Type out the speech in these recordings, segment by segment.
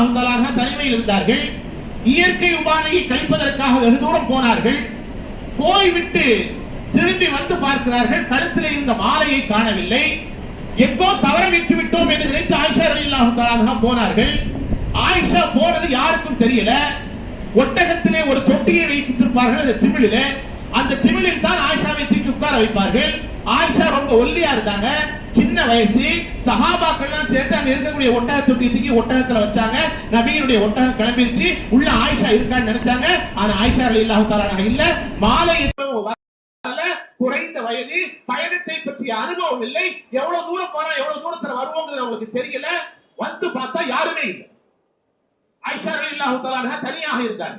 அல்லாஹு தனிமையில் இருந்தார்கள். இயற்கை உபாதையை கழிப்பதற்காக வெகு தூரம் போனார்கள். போய்விட்டு திரும்பி வந்து பார்க்கிறார்கள். கழுத்தில் இருந்த மாலையை காணவில்லை. எங்கோ தவற விட்டு விட்டோம் என்று நினைத்து ஆயிஷா ரலியல்லாஹு போனார்கள். ஆயிஷா போனது யாருக்கும் தெரியல. ஒட்டகத்திலே ஒரு தொட்டியை வைத்திருப்பார்கள். அந்த திமிழில. அந்த திமிழில் தான் ஆயிஷாவை தூக்கி உட்கார வைப்பார்கள். ஆயிஷா ரொம்ப ஒல்லியா இருந்தாங்க. சின்ன வயசு சஹாபாக்கள்லாம் சேர்ந்து அங்க இருக்கக்கூடிய ஒட்டக தொட்டி ஒட்டகத்துல வச்சாங்க. நபியினுடைய ஒட்டகம் கிளம்பிருச்சு. உள்ள ஆயிஷா இருக்கான்னு நினைச்சாங்க. ஆனா ஆயிஷா ரலியல்லாஹு இல்ல. மாலை குறைந்த வயது. பயணத்தை பற்றிய அனுபவம் இல்லை. எவ்வளவு தூரம் போனா எவ்வளவு தூரத்துல வருவோங்கிறது அவங்களுக்கு தெரியல. வந்து பார்த்தா யாருமே இல்லை. ஆயிஷா ரலியல்லாஹு தஆலா தனியாக இருந்தார்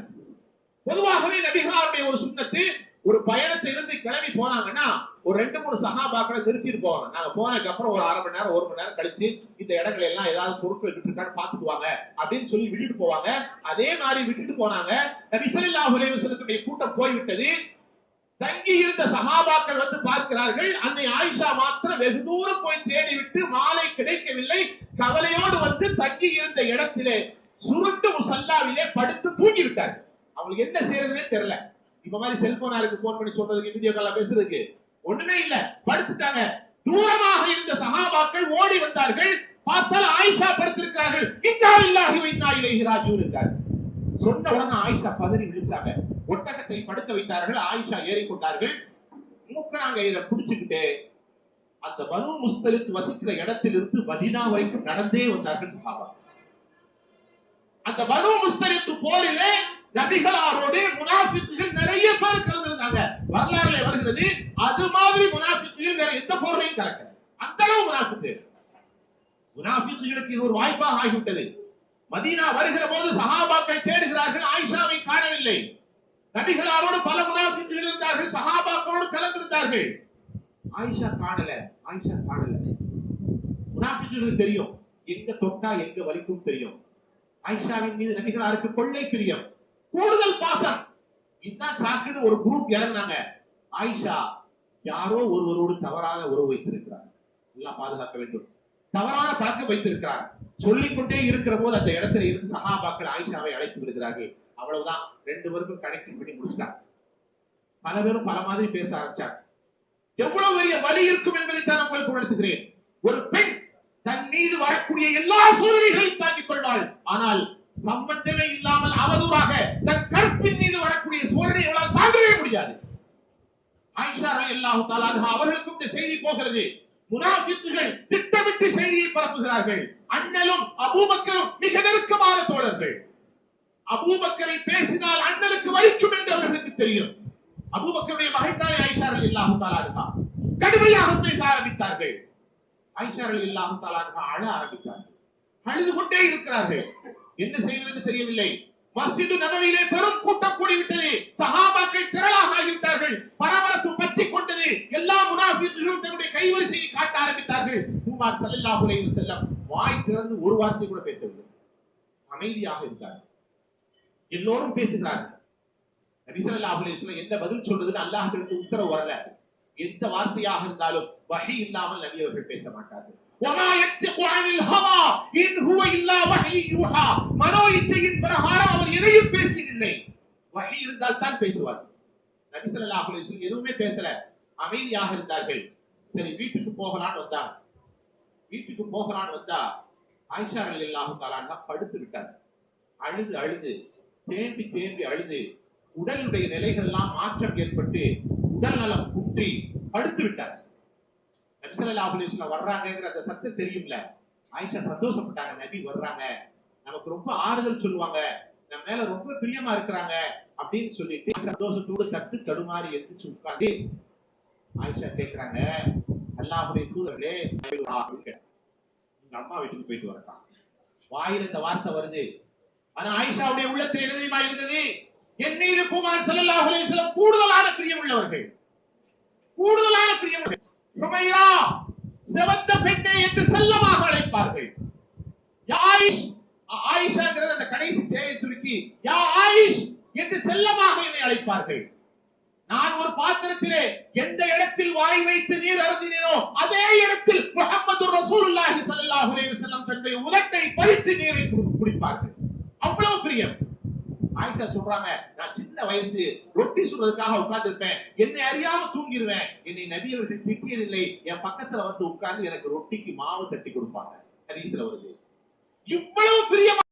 பொதுவாகவே நபிகளாருடைய ஒரு சுண்ணத்து ஒரு பயணத்தை இருந்து கிளம்பி போனாங்கன்னா ஒரு ரெண்டு மூணு சகாபாக்களை நிறுத்திட்டு போவாங்க நாங்க போனதுக்கு அப்புறம் ஒரு அரை மணி நேரம் ஒரு மணி நேரம் கழிச்சு இந்த இடங்கள் எல்லாம் ஏதாவது பொருட்கள் விட்டு இருக்கான்னு அப்படின்னு சொல்லி விட்டுட்டு போவாங்க. அதே மாதிரி விட்டுட்டு போனாங்க. நபி ஸல்லல்லாஹு கூட்டம் போய்விட்டது. தங்கி இருந்த சகாபாக்கள் வந்து பார்க்கிறார்கள். அன்னை ஆயிஷா மாத்திரம் வெகு தூரம் போய் தேடி விட்டு மாலை கிடைக்கவில்லை. கவலையோடு வந்து தங்கி இருந்த இடத்திலே சுருட்டு முசல்லாவிலே படுத்து தூங்கி விட்டார் அவங்களுக்கு என்ன செய்யறதுன்னு தெரியல. இப்ப மாதிரி செல்போனா இருக்கு போன் பண்ணி சொல்றதுக்கு வீடியோ கால பேசுறதுக்கு ஒண்ணுமே இல்ல. படுத்துட்டாங்க. தூரமாக இருந்த சகாபாக்கள் ஓடி வந்தார்கள். பார்த்தால் ஆயிஷா படுத்திருக்கிறார்கள். இன்னா இல்லாஹி வைத்தா இலைஹி ராஜிஊன் சொன்ன உடனே ஆயிஷா பதறி விழிச்சாங்க ஒட்டகத்தை படுக்க வைத்தார்கள். ஆயிஷா ஏறிக்கொண்டார்கள். மூக்கனாங்க இதை பிடிச்சுக்கிட்டு அந்த பனு முஸ்தலித் வசிக்கிற இடத்திலிருந்து மதினா வரைக்கும் நடந்தே வந்தார்கள் சகாபா அந்த பனு முஸ்தலித் போரிலே நபிகளாரோடு முனாஃபிக்குகள் நிறைய பேர் கலந்துருந்தாங்க வரலாறுல வருகிறது அது மாதிரி முனாஃபிக்குகள் வேற எந்த பொருளையும் கலக்கல அந்த அளவு முனாஃபிக்கு. முனாஃபிக்குகளுக்கு இது ஒரு வாய்ப்பாக ஆகிவிட்டது. மதீனா வருகிற போது சஹாபாக்கள் தேடுகிறார்கள் ஆயிஷாவை காணவில்லை. நபிகளாரோடு பல முனாஃபிக்குகள் இருந்தார்கள் சஹாபாக்களோடு கலந்திருந்தார்கள். ஆயிஷா காணல ஆயிஷா காணல. முனாஃபிக்குகளுக்கு தெரியும் எங்க தொட்டா எங்க வலிக்கும் தெரியும். ஆயிஷாவின் மீது நபிகளாருக்கு கொள்ளை பிரியம். கூடுதல் பாசம். இதுதான் சாக்குன்னு ஒரு குரூப் இறங்குனாங்க. ஆயிஷா யாரோ ஒருவரோடு தவறான உறவு வைத்திருக்கிறார். எல்லாம் பாதுகாக்க வேண்டும். தவறான பழக்கம் வைத்திருக்கிறார். சொல்லிக்கொண்டே இருக்கிற போது அந்த இடத்துல இருந்து சகாபாக்கள் ஆயிஷாவை அழைத்து விடுகிறார்கள். அவ்வளவுதான். ரெண்டு பேருக்கும் கனெக்ட் பண்ணி முடிச்சிட்டாங்க. பல பேரும் பல மாதிரி பேச ஆரம்பிச்சாங்க. எவ்வளவு பெரிய வலி இருக்கும் என்பதை தான் உங்களுக்கு உணர்த்துகிறேன். ஒரு பெண் தன் மீது வரக்கூடிய எல்லா சூழ்நிலைகளையும் தாங்கிக் கொள்வாள். ஆனால் சம்பந்தமே இல்லாமல் அவதூறாக தன் கற்பின் மீது வரக்கூடிய சோதனை இவளால் தாங்கவே முடியாது. ஆயிஷா ரலியல்லாஹு தஆலா அன்ஹா அவர்களுக்கும் இந்த செய்தி போகிறது. முனாஃபிக்குகள் திட்டமிட்டு செய்தியை பரப்புகிறார்கள். அண்ணலும் அபூபக்கரும் மிக நெருக்கமான தோழர்கள். அபூபக்கரை பேசினால் அண்ணலுக்கு வலிக்கும் என்று அவர்களுக்கு தெரியும். அபூபக்கருடைய மகள்தானே ஆயிஷா ரலியல்லாஹு தஆலா அன்ஹா கடுமையாக பேச ஆரம்பித்தார்கள். ஐஷா ரலியல்லாஹு தஆலா அன்ஹா அழ ஆரம்பித்தார்கள். அழுது கொண்டே இருக்கிறார்கள். என்ன செய்வதென்று தெரியவில்லை. மஸ்ஜிது நகரிலே பெரும் கூட்டம் கூடிவிட்டது. சகாபாக்கள் திரளாக ஆகிவிட்டார்கள். பரபரப்பு பற்றி கொண்டது. எல்லா முனாஃபிக்குகளும் தன்னுடைய கைவரிசையை காட்ட ஆரம்பித்தார்கள். உமார் சல்லல்லாஹு அலைஹி வஸல்லம் வாய் திறந்து ஒரு வார்த்தை கூட பேசவில்லை. அமைதியாக இருந்தார் எல்லோரும் பேசுகிறார்கள். நபி ஸல்லல்லாஹு அலைஹி வஸல்லம் எந்த பதில் சொல்றதுன்னு அல்லாஹ்விற்கு உத்தரவு வரல. எந்த வார்த்தையாக இருந்தாலும் வஹி இல்லாமல் நபி அவர்கள் பேச மாட்டார்கள். وما ينطق عن الهوى إن هو إلا وحي يوحى மனோ இச்சையின் பிரகாரம் அவர் எதையும் பேசியதில்லை வஹி இருந்தால் தான் பேசுவார் நபி ஸல்லல்லாஹு அலைஹி வஸல்லம் எதுவுமே பேசல அமைதியாக இருந்தார்கள் சரி வீட்டுக்கு போகலான்னு வந்தாங்க வீட்டுக்கு போகலான்னு வந்தா ஆயிஷா ரலியல்லாஹு தஆலா அன்ஹா படுத்து விட்டார் அழுது அழுது தேம்பி தேம்பி அழுது உடலுடைய நிலைகள் எல்லாம் மாற்றம் ஏற்பட்டு உடல் நலம் குன்றி படுத்து விட்டார் நபிசல்லாஹு அலைஹி வர்றாங்கிற வர்றாங்கங்கிற அந்த சத்தம் தெரியும்ல. ஆயிஷா சந்தோஷப்பட்டாங்க நபி வர்றாங்க. நமக்கு ரொம்ப ஆறுதல் சொல்லுவாங்க. நம்ம மேல ரொம்ப பிரியமா இருக்கிறாங்க அப்படின்னு சொல்லிட்டு சந்தோஷத்தோடு தட்டு தடுமாறி எந்திரிச்சு உட்கார்ந்து ஆயிஷா கேக்குறாங்க அல்லாஹுடைய தூதர்களே உங்க அம்மா வீட்டுக்கு போயிட்டு வரட்டான் வாயில இந்த வார்த்தை வருது. ஆனா ஆயிஷாவுடைய உள்ளத்தில் எழுதியமா இருந்தது? என் மீது குமார் ஸல்லல்லாஹு அலைஹி கூடுதலான பிரியம் உள்ளவர்கள். கூடுதலான பிரியம் சுமையா செவந்த பெண்ணே என்று செல்லமாக அழைப்பார்கள். யாயிஷ் ஆயிஷாங்கிறது அந்த கடைசி தேயை சுருக்கி யா ஆயிஷ் என்று செல்லமாக என்னை அழைப்பார்கள். நான் ஒரு பாத்திரத்திலே எந்த இடத்தில் வாய் வைத்து நீர் அருந்தினோ அதே இடத்தில் முகமது ரசூலுல்லாஹி ஸல்லல்லாஹு அலைஹி வஸல்லம் தன்னுடைய உலக்கை பறித்து நீரை குடிப்பார்கள். அவ்வளவு பிரியம். ஆயிஷா சொல்றாங்க நான் சின்ன வயசு. ரொட்டி சுடுறதுக்காக உட்கார்ந்து இருப்பேன். என்னை அறியாம தூங்கிடுவேன். என்னை நபி அவர்கள் திட்டியதில்லை. என் பக்கத்துல வந்து உட்கார்ந்து எனக்கு ரொட்டிக்கு மாவு தட்டி கொடுப்பாங்க. ஹதீஸ்ல வருது. இவ்வளவு பிரியமா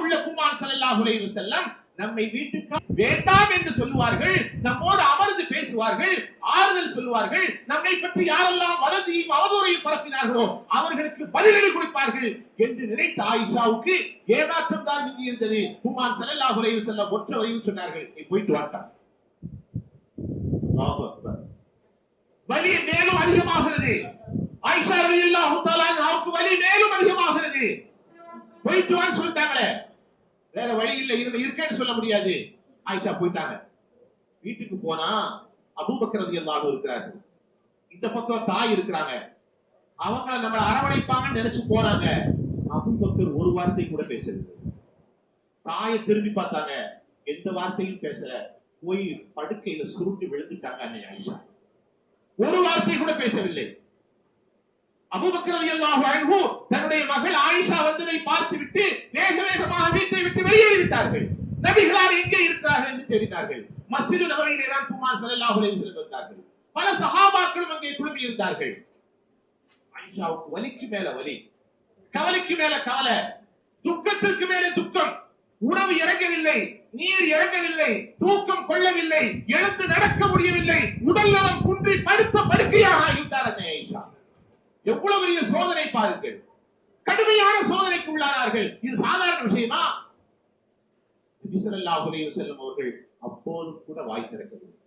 உள்ள குமான் ஸல்லல்லாஹு செல்லம் நம்மை வீட்டுக்கு வேண்டாம் என்று சொல்லுவார்கள் நம்மோடு அமர்ந்து பேசுவார்கள் ஆறுதல் சொல்லுவார்கள் நம்மை பற்றி யாரெல்லாம் வதந்தியும் அவதூறையும் பரப்பினார்களோ அவர்களுக்கு பதிலடி கொடுப்பார்கள் என்று நினைத்த ஆயிஷாவுக்கு ஏமாற்றம் தான் மிஞ்சி இருந்தது. குமான் ஸல்லல்லாஹு உலகில் செல்ல ஒற்ற வரையில் சொன்னார்கள் நீ போயிட்டு வாட்டான் வலி மேலும் அதிகமாகிறது. ஆயிஷா ரலியல்லாஹு தஆலா அன்ஹாவுக்கு வலி மேலும் அதிகமாகிறது. போயிட்டு வான்னு சொல்லிட்டாங்களே. வேற வழி இல்லை இதுல இருக்கேன்னு சொல்ல முடியாது. ஆயிஷா போயிட்டாங்க. வீட்டுக்கு போனா அபூபக்கர் எல்லாரும் இருக்கிறார்கள் இந்த பக்கம் தாய் இருக்கிறாங்க. அவங்க நம்ம அரவணைப்பாங்கன்னு நினைச்சு போறாங்க. அபூபக்கர் ஒரு வார்த்தை கூட பேசல தாயை திரும்பி பார்த்தாங்க. எந்த வார்த்தையும் பேசல. போய் படுக்கையில சுருட்டி விழுந்துட்டாங்க அன்னை ஆயிஷா. ஒரு வார்த்தை கூட பேசவில்லை. அபூபக்கர் அன்ஹு தன்னுடைய மகள் ஆயிஷா வந்ததை பார்த்துவிட்டு வேக வேகமாக வீட்டை விட்டு வெளியேறி விட்டார்கள். நபிகளார் எங்கே இருக்கிறார்கள் என்று தேடினார்கள் மஸ்ஜிது நபரிலே தான் குமார் ஸல்லல்லாஹு அலைஹி வஸல்லம் பல சஹாபாக்களும் அங்கே குழுமி இருந்தார்கள் ஆயிஷாவுக்கு வலிக்கு மேல வலி கவலைக்கு மேல கவலை துக்கத்திற்கு மேல துக்கம். உணவு இறங்கவில்லை நீர் இறங்கவில்லை தூக்கம் கொள்ளவில்லை எழுந்து நடக்க முடியவில்லை உடல் நலம் குன்றி படுத்த படுக்கையாக எவ்வளவு பெரிய சோதனை பாருங்கள். கடுமையான சோதனைக்கு உள்ளானார்கள் இது சாதாரண விஷயமா? நபிசல்லா ஸல்லல்லாஹு செல்லும் அவர்கள் அப்போது கூட வாய் திறக்கவில்லை.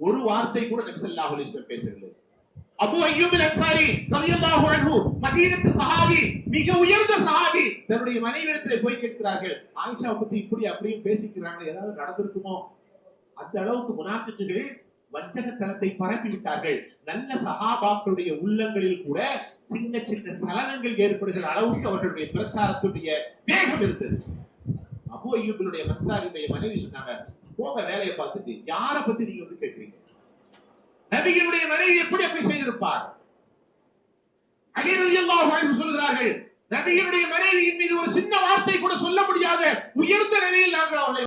ஒரு வார்த்தை கூட நபிசல்லா ஸல்லல்லாஹு பேசவில்லை. அபு அய்யூப் அன்சாரி ரலியல்லாஹு அன்ஹு மதீனத்து சஹாபி மிக உயர்ந்த சஹாபி தன்னுடைய மனைவியிடத்திலே போய் கேட்கிறார்கள் ஆயிஷா பத்தி இப்படி அப்படியும் பேசிக்கிறாங்க ஏதாவது நடந்திருக்குமோ? அந்த அளவுக்கு முனாஃபிக்குகள் வஞ்சகத்தனத்தை பரப்பிவிட்டார்கள். நல்ல சகாபாக்களுடைய உள்ளங்களில் கூட சின்ன சின்ன சலனங்கள் ஏற்படுகிற அளவுக்கு அவர்களுடைய பிரச்சாரத்துடைய வேகம் இருந்தது. அபு ஐயூபினுடைய மன்சாரியுடைய மனைவி சொன்னாங்க போக வேலையை பார்த்துட்டு யாரை பத்தி நீங்க வந்து கேட்கறீங்க? நபிகளுடைய மனைவி எப்படி அப்படி செய்திருப்பார் அலி ரலியல்லாஹு சொல்கிறார்கள் மனைவியின் மீது ஒரு சின்ன வார்த்தை கூட சொல்ல முடியாத உயர்ந்த நிலையில் நாங்கள் அவளை